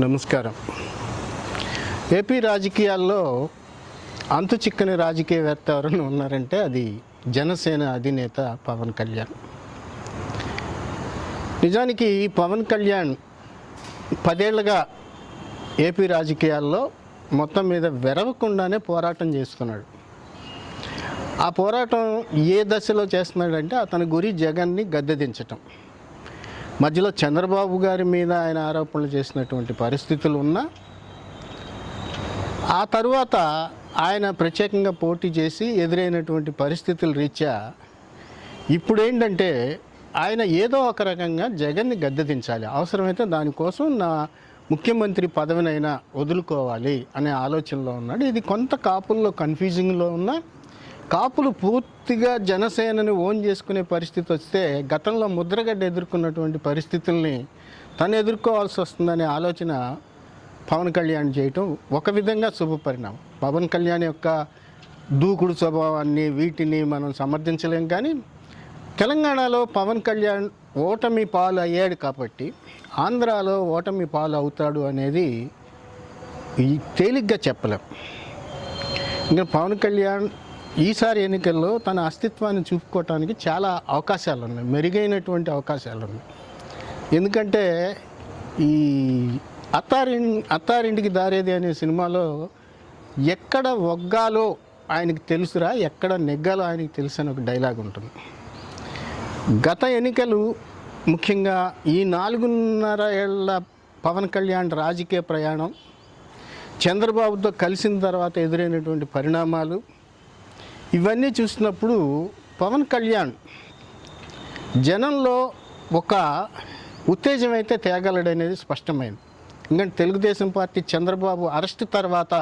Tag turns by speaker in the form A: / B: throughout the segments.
A: నమస్కారం. ఏపీ రాజకీయాల్లో అంతు చిక్కని రాజకీయవేత్త ఎవరైనా ఉన్నారంటే అది జనసేన అధినేత పవన్ కళ్యాణ్. నిజానికి పవన్ కళ్యాణ్ పదేళ్ళుగా ఏపీ రాజకీయాల్లో మొత్తం మీద వెరవకుండానే పోరాటం చేస్తున్నాడు. ఆ పోరాటం ఏ దశలో చేస్తున్నాడంటే అతని గురి జగన్ని గద్దెదించటం. మధ్యలో చంద్రబాబు గారి మీద ఆయన ఆరోపణలు చేసినటువంటి పరిస్థితులు ఉన్నా ఆ తరువాత ఆయన ప్రత్యేకంగా పోటీ చేసి ఎదురైనటువంటి పరిస్థితుల రీత్యా ఇప్పుడు ఏంటంటే ఆయన ఏదో ఒక రకంగా జగన్ని గద్దెదించాలి. అవసరమైతే దానికోసం నా ముఖ్యమంత్రి పదవినైనా వదులుకోవాలి అనే ఆలోచనలో ఉన్నాడు. ఇది కొంత కాపుల్లో కన్ఫ్యూజింగ్లో ఉన్న కాపులు పూర్తిగా జనసేనని ఓన్ చేసుకునే పరిస్థితి వస్తే గతంలో ముద్రగడ్డ ఎదుర్కొన్నటువంటి పరిస్థితుల్ని తను ఎదుర్కోవాల్సి వస్తుందనే ఆలోచన పవన్ కళ్యాణ్ చేయటం ఒక విధంగా శుభపరిణామం పవన్ కళ్యాణ్ యొక్క దూకుడు స్వభావాన్ని వీటిని మనం సమర్థించలేం కానీ తెలంగాణలో పవన్ కళ్యాణ్ ఓటమి పాలు అయ్యాడు కాబట్టి ఆంధ్రాలో ఓటమి పాలు అవుతాడు అనేది తేలిగ్గా చెప్పలేం. ఇంకా పవన్ కళ్యాణ్ ఈసారి ఎన్నికల్లో తన అస్తిత్వాన్ని చూపుకోవటానికి చాలా అవకాశాలు ఉన్నాయి మెరుగైనటువంటి అవకాశాలు ఉన్నాయి. ఎందుకంటే ఈ అత్తారి అత్తారింటికి దారేది అనే సినిమాలో ఎక్కడ ఒగ్గాలో ఆయనకి తెలుసురా ఎక్కడ నెగ్గాలో ఆయనకి తెలుసు అని ఒక డైలాగ్ ఉంటుంది. గత ఎన్నికలు ముఖ్యంగా ఈ నాలుగున్నర ఏళ్ళ పవన్ కళ్యాణ్ రాజకీయ ప్రయాణం చంద్రబాబుతో కలిసిన తర్వాత ఎదురైనటువంటి పరిణామాలు ఇవన్నీ చూసినప్పుడు పవన్ కళ్యాణ్ జనంలో ఒక ఉత్తేజం అయితే తేగలడనేది స్పష్టమైంది. ఎందుకంటే తెలుగుదేశం పార్టీ చంద్రబాబు అరెస్ట్ తర్వాత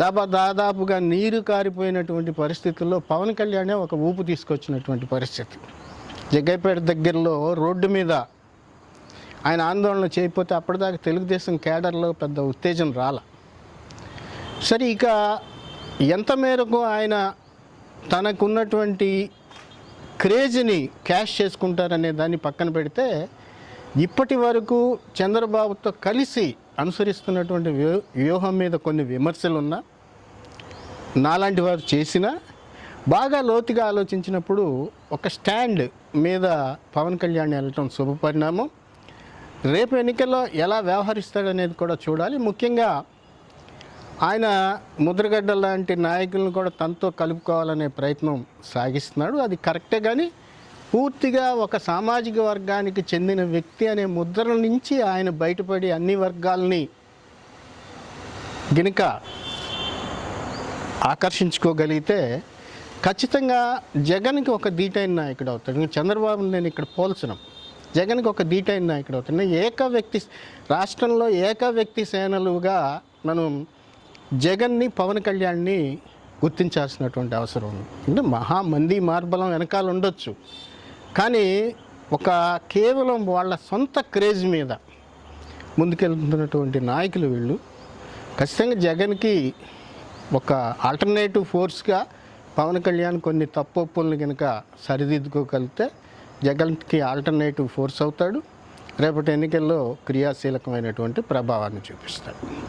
A: దాబా దాదాపుగా నీరు కారిపోయినటువంటి పరిస్థితుల్లో పవన్ కళ్యాణే ఒక ఊపు తీసుకొచ్చినటువంటి పరిస్థితి. జగ్గైపేట దగ్గరలో రోడ్డు మీద ఆయన ఆందోళన చేయకపోతే అప్పటిదాకా తెలుగుదేశం కేడర్లో పెద్ద ఉత్తేజం రాల. సరే ఇక ఎంత మేరకు ఆయన తనకున్నటువంటి క్రేజ్ని క్యాష్ చేసుకుంటారనే దాన్ని పక్కన పెడితే ఇప్పటి వరకు చంద్రబాబుతో కలిసి అనుసరిస్తున్నటువంటి వ్యూ- వ్యూహం మీద కొన్ని విమర్శలు ఉన్నా నాలాంటి వారు చేసినా బాగా లోతుగా ఆలోచించినప్పుడు ఒక స్టాండ్ మీద పవన్ కళ్యాణ్ వెళ్ళటం శుభపరిణామం. రేపు ఎన్నికల్లో ఎలా వ్యవహరిస్తాడనేది కూడా చూడాలి. ముఖ్యంగా ఆయన ముద్రగడ్డ లాంటి నాయకులను కూడా తనతో కలుపుకోవాలనే ప్రయత్నం సాగిస్తున్నాడు. అది కరెక్టే కానీ పూర్తిగా ఒక సామాజిక వర్గానికి చెందిన వ్యక్తి అనే ముద్ర నుంచి ఆయన బయటపడి అన్ని వర్గాల్ని గినక ఆకర్షించుకోగలిగితే ఖచ్చితంగా జగన్కి ఒక దీటైన నాయకుడు అవుతాడు. ఇంకా చంద్రబాబుని నేను ఇక్కడ పోల్చను. జగన్కి ఒక దీటైన నాయకుడు అవుతాడు. ఏక వ్యక్తి రాష్ట్రంలో ఏక వ్యక్తి సేనలుగా మనం జగన్ని పవన్ కళ్యాణ్ని గుర్తించాల్సినటువంటి అవసరం ఉంది. అంటే మహామంది మార్బలం వెనకాల ఉండొచ్చు. కానీ ఒక కేవలం వాళ్ళ సొంత క్రేజ్ మీద ముందుకెళ్తున్నటువంటి నాయకులు వీళ్ళు ఖచ్చితంగా జగన్కి ఒక ఆల్టర్నేటివ్ ఫోర్స్గా పవన్ కళ్యాణ్ కొన్ని తప్పొప్పులను కనుక సరిదిద్దుకోగలిగితే జగన్కి ఆల్టర్నేటివ్ ఫోర్స్ అవుతాడు. రేపటి ఎన్నికల్లో క్రియాశీలకమైనటువంటి ప్రభావాన్ని చూపిస్తాడు.